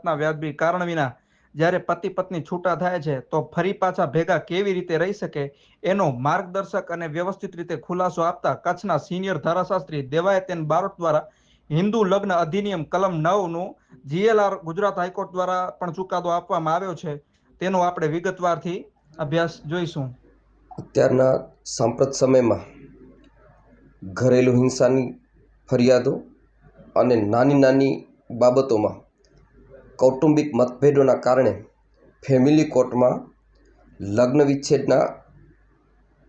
જાતના વ્યાજબી કારણ વિના જ્યારે પતિ પત્ની છૂટા થાય છે, તો ફરી પાછા ભેગા કેવી રીતે રહી શકે? એનો માર્ગદર્શક અને વ્યવસ્થિત રીતે ખુલાસો આપતા કચ્છના સિનિયર ધારાશાસ્ત્રી દેવાયતેન બારોટ દ્વારા હિન્દુ લગ્ન અધિનિયમ કલમ નવનું જીએલઆર ગુજરાત હાઈકોર્ટ દ્વારા પણ ચુકાદો આપવામાં આવ્યો છે. તેનો આપણે વિગતવારથી અભ્યાસ જોઈશું. અત્યારના સાંપ્રત સમયમાં ઘરેલું હિંસાની ફરિયાદો અને નાની નાની બાબતોમાં કૌટુંબિક મતભેદોના કારણે ફેમિલી કોર્ટમાં લગ્ન વિચ્છેદના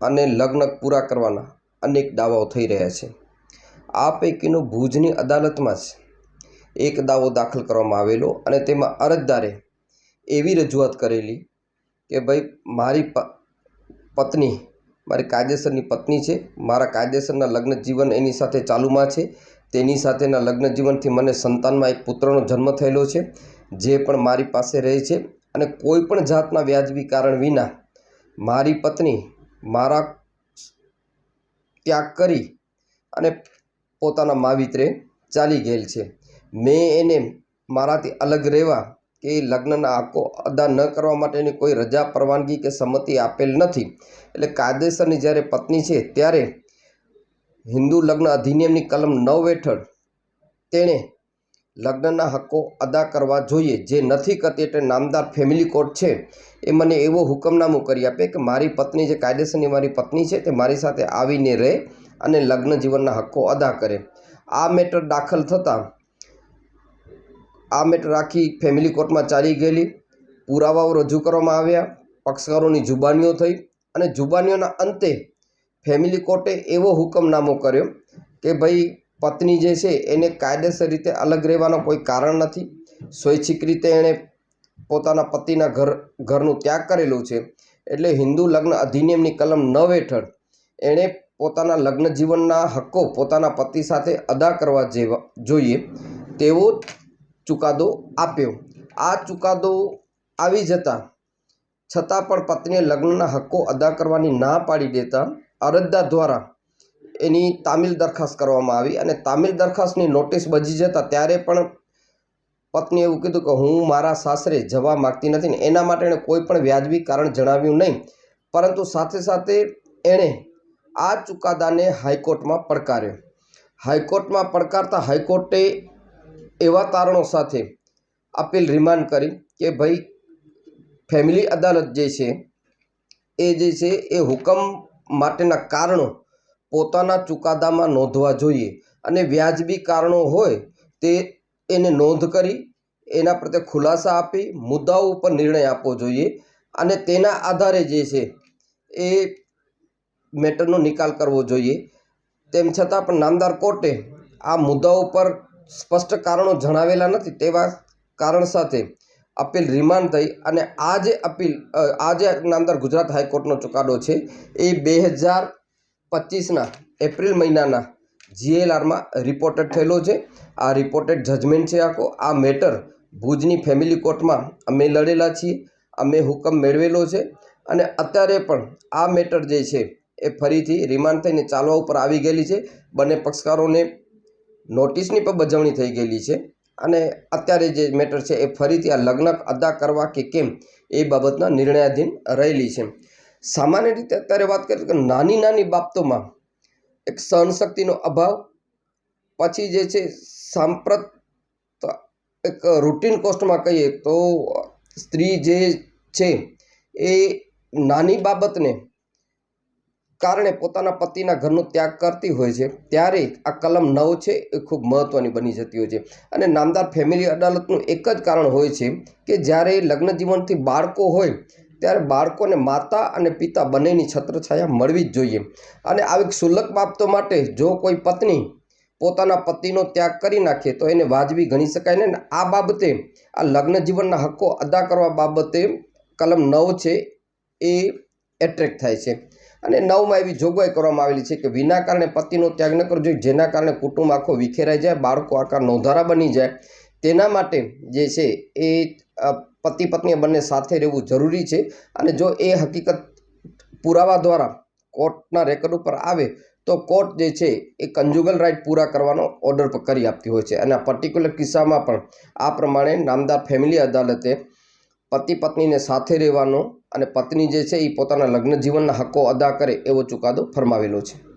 અને લગ્ન પૂરા કરવાના અનેક દાવાઓ થઈ રહ્યા છે. આ પૈકીનો ભુજની અદાલતમાં જ એક દાવો દાખલ કરવામાં આવેલો અને તેમાં અરજદારે એવી રજૂઆત કરેલી કે, ભાઈ, મારી પત્ની, મારી કાયદેસરની પત્ની છે. મારા કાયદેસરના લગ્ન જીવન એની સાથે ચાલુમાં છે. તેની સાથેના લગ્ન જીવનથી મને સંતાનમાં એક પુત્રનો જન્મ થયેલો છે. જે પણ મારી પાસે રહે છે અને કોઈ પણ જાતના વ્યાજબી કારણ વિના મારી પત્ની મારા ત્યાગ કરી અને પોતાના માવિત્રે ચાલી ગયેલ છે. મેં એને મારાથી અલગ રહેવા કે લગ્નના આંકો અદા ન કરવા માટેની કોઈ રજા, પરવાનગી કે સંમતિ આપેલ નથી. એટલે કાયદેસરની જ્યારે પત્ની છે ત્યારે હિન્દુ લગ્ન અધિનિયમની કલમ નવ હેઠળ તેણે લગ્નના હક્કો અદા કરવા જોઈએ જે નથી કરતી એટલે નામદાર ફેમિલી કોર્ટ છે. એ મને એવો હુકમનામું કરી આપે કે મારી પત્ની જે કાયદેસરની મારી પત્ની છે તે મારી સાથે આવીને રહે અને લગ્ન જીવનના હક્કો અદા કરે. આ મેટર દાખલ થતાં આ મેટર આખી ફેમિલી કોર્ટમાં ચાલી ગયેલી. પુરાવાઓ રજૂ કરવામાં આવ્યા, પક્ષકારોની જુબાનીઓ થઈ અને જુબાનીઓના અંતે ફેમિલી કોર્ટે એવો હુકમનામો કર્યો કે ભાઈ પત્ની જે છે, એને કાયદેસર રીતે અલગ રહેવાનો કોઈ કારણ નથી. સ્વૈચ્છિક રીતે એણે પોતાના પતિના ઘર, ઘરનું ત્યાગ કરેલું છે. એટલે હિન્દુ લગ્ન અધિનિયમની કલમ નવ હેઠળ એણે પોતાના લગ્ન જીવનના હક્કો પોતાના પતિ સાથે અદા કરવા જેવા, જોઈએ તેવો ચુકાદો આપ્યો. આ ચુકાદો આવી જતાં છતાં પણ પત્નીએ લગ્નના હક્કો અદા કરવાની ના પાડી દેતા અરજદાર દ્વારા એની તામિલ દરખાસ્ત કરવામાં આવી અને તામિલ દરખાસ્તની નોટિસ બજી જતાં ત્યારે પણ પત્નીએ એવું કીધું કે હું મારા સાસરે જવા માગતી નથી ને એના માટે એણે કોઈ પણ વ્યાજબી કારણ જણાવ્યું નહીં. પરંતુ સાથે સાથે એણે આ ચુકાદાને હાઈકોર્ટમાં પડકાર્યો. હાઈકોર્ટમાં પડકારતા હાઈકોર્ટે એવા તારણો સાથે અપીલ રિમાન્ડ કરી કે ભાઈ, ફેમિલી અદાલત જે છે, એ જે છે, એ હુકમ માટેના કારણો પોતાના ચુકાદામાં નોંધવા જોઈએ અને વ્યાજબી કારણો હોય તે એને નોંધ કરી, એના પ્રત્યે ખુલાસા આપી, મુદ્દાઓ ઉપર નિર્ણય આપવો જોઈએ અને તેના આધારે જે છે એ મેટરનો નિકાલ કરવો જોઈએ. તેમ છતાં પણ નામદાર કોર્ટે આ મુદ્દાઓ પર સ્પષ્ટ કારણો જણાવેલા નથી તેવા કારણ સાથે અપીલ રિમાન્ડ થઈ અને આ જે અપીલ આ જે નામદાર ગુજરાત હાઈકોર્ટનો ચુકાદો છે એ બે હજાર પચીસના એપ્રિલ મહિનાના જીએલઆરમાં રિપોર્ટેડ થયેલો છે. આ રિપોર્ટેડ જજમેન્ટ છે આખો. આ મેટર ભુજની ફેમિલી કોર્ટમાં અમે લડેલા છીએ. અમે હુકમ મેળવેલો છે. અને અત્યારે પણ આ મેટર જે છે એ ફરીથી રિમાન્ડ થઈને ચાલવા ઉપર આવી ગયેલી છે. બંને પક્ષકારોને નોટિસની પણ બજવણી થઈ ગયેલી છે. અને અત્યારે જે મેટર છે એ ફરીથી આ લગ્ન અદા કરવા કે કેમ એ બાબતના નિર્ણયાધીન રહેલી છે. સામાન્ય રીતે અત્યારે વાત કરીએ કે નાની નાની બાબતોમાં એક સહનશક્તિનો અભાવ, પછી જે છે સાંપ્રત એક રૂટીન કોસ્ટમાં કહીએ તો સ્ત્રી જે છે એ નાની બાબતને કારણે પોતાના પતિના ઘરનો ત્યાગ કરતી હોય છે. ત્યારે આ કલમ નવ છે એ ખૂબ મહત્ત્વની બની જતી હોય છે. અને નામદાર ફેમિલી અદાલતનું એક જ કારણ હોય છે કે જ્યારે લગ્ન જીવનથી બાળકો હોય ત્યારે બાળકોને માતા અને પિતા બંનેની છત્રછાયા મળવી જ જોઈએ. અને આવી ક્ષુલ્લક બાબતો માટે જો કોઈ પત્ની પોતાના પતિનો ત્યાગ કરી નાખે તો એને વાજબી ગણી શકાય ને આ બાબતે, આ લગ્ન જીવનના હક્કો અદા કરવા બાબતે કલમ નવ છે એ એટ્રેક્ટ થાય છે. અને નવમાં એવી જોગવાઈ કરવામાં આવેલી છે કે વિના કારણે પતિનો ત્યાગ ન કરવો જોઈએ, જેના કારણે કુટુંબ આખો વિખેરાઈ જાય, બાળકો આખા નોંધારા બની જાય. તેના માટે જે છે એ પતિ પત્ની બંને સાથે રહેવું જરૂરી છે અને જો એ હકીકત પુરાવા દ્વારા કોર્ટના રેકોર્ડ ઉપર આવે, તો કોર્ટ જે છે એ કન્જુગલ રાઇટ પૂરા કરવાનો ઓર્ડર કરી આપતી હોય છે. અને આ પર્ટિક્યુલર કિસ્સામાં પણ આ પ્રમાણે નામદાર ફેમિલી અદાલતે પતિ પત્નીને સાથે રહેવાનો અને પત્ની જે છે એ પોતાના લગ્ન જીવનના હક્કો અદા કરે એવો ચુકાદો ફરમાવેલો છે.